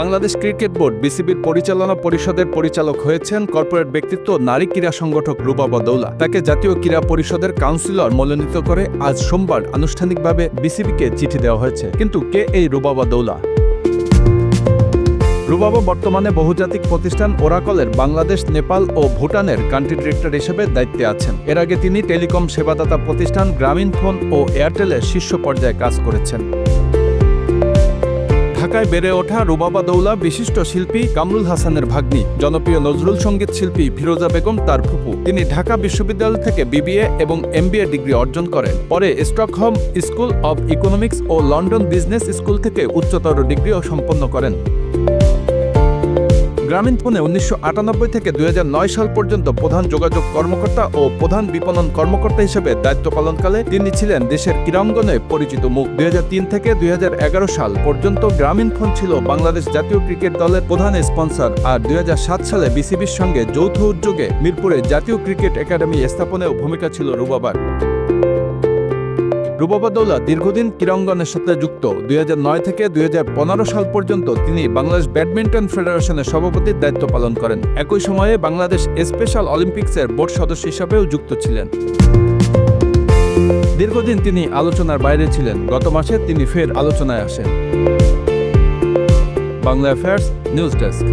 Bangladesh cricket board, বিসিবির পরিচালনা পরিষদের পরিচালক হয়েছেন কর্পোরেট ব্যক্তিত্ব নারী ক্রীড়া সংগঠক রুবাবা দৌলা তাকে জাতীয় ক্রীড়া পরিষদের কাউন্সিলর মনোনীত করে আজ সোমবার আনুষ্ঠানিকভাবে বিসিবিকে চিঠি দেওয়া হয়েছে। কিন্তু কে এই রুবাবা দৌলা রুবাবা বর্তমানে বহুজাতিক প্রতিষ্ঠান ওরাকলের বাংলাদেশ, নেপাল ও ভুটানের কান্ট্রি ডিরেক্টর হিসেবে দায়িত্বে আছেন। এর আগে তিনি টেলিকম সেবাদাতা প্রতিষ্ঠান গ্রামীণ ফোন ও এয়ারটেলের শীর্ষ পর্যায়ে কাজ করেছেন। ঢাকায় বেড়ে ওঠা রুবাবা দৌলা বিশিষ্ট শিল্পী কামরুল হাসানের ভাগ্নি, জনপ্রিয় নজরুল সংগীত শিল্পী ফিরোজা বেগম তার ফুপু। তিনি ঢাকা বিশ্ববিদ্যালয় থেকে বিবিএ এবং এমবিএ ডিগ্রি অর্জন করেন। পরে স্টকহোম স্কুল অব ইকোনমিক্স ও লন্ডন বিজনেস স্কুল থেকে উচ্চতর ডিগ্রিও সম্পন্ন করেন। গ্রামীণ ফোনে উনিশশো আটানব্বই থেকে দুই হাজার নয় সাল পর্যন্ত প্রধান যোগাযোগ কর্মকর্তা ও প্রধান বিপণন কর্মকর্তা হিসেবে দায়িত্ব পালনকালে তিনি ছিলেন দেশের ক্রীড়াঙ্গনে পরিচিত মুখ। দুই হাজার তিন থেকে দুই হাজার এগারো সাল পর্যন্ত গ্রামীণ ফোন ছিল বাংলাদেশ জাতীয় ক্রিকেট দলের প্রধান স্পন্সর। আর দুই হাজার সাত সালে বিসিবির সঙ্গে যৌথ উদ্যোগে মিরপুরে জাতীয় ক্রিকেট একাডেমি স্থাপনেও ভূমিকা ছিল রুবাবার। রূপবাদৌলা দীর্ঘদিন ক্রীড়াঙ্গনের সাথে যুক্ত। দুই হাজার নয় থেকে দুই হাজার পনেরো সাল পর্যন্ত তিনি বাংলাদেশ ব্যাডমিন্টন ফেডারেশনের সভাপতির দায়িত্ব পালন করেন। একই সময়ে বাংলাদেশ স্পেশাল অলিম্পিক্সের বোর্ড সদস্য হিসাবেও যুক্ত ছিলেন। দীর্ঘদিন তিনি আলোচনার বাইরে ছিলেন। গত মাসে তিনি ফের আলোচনায় আসেন। Bangla affairs news desk.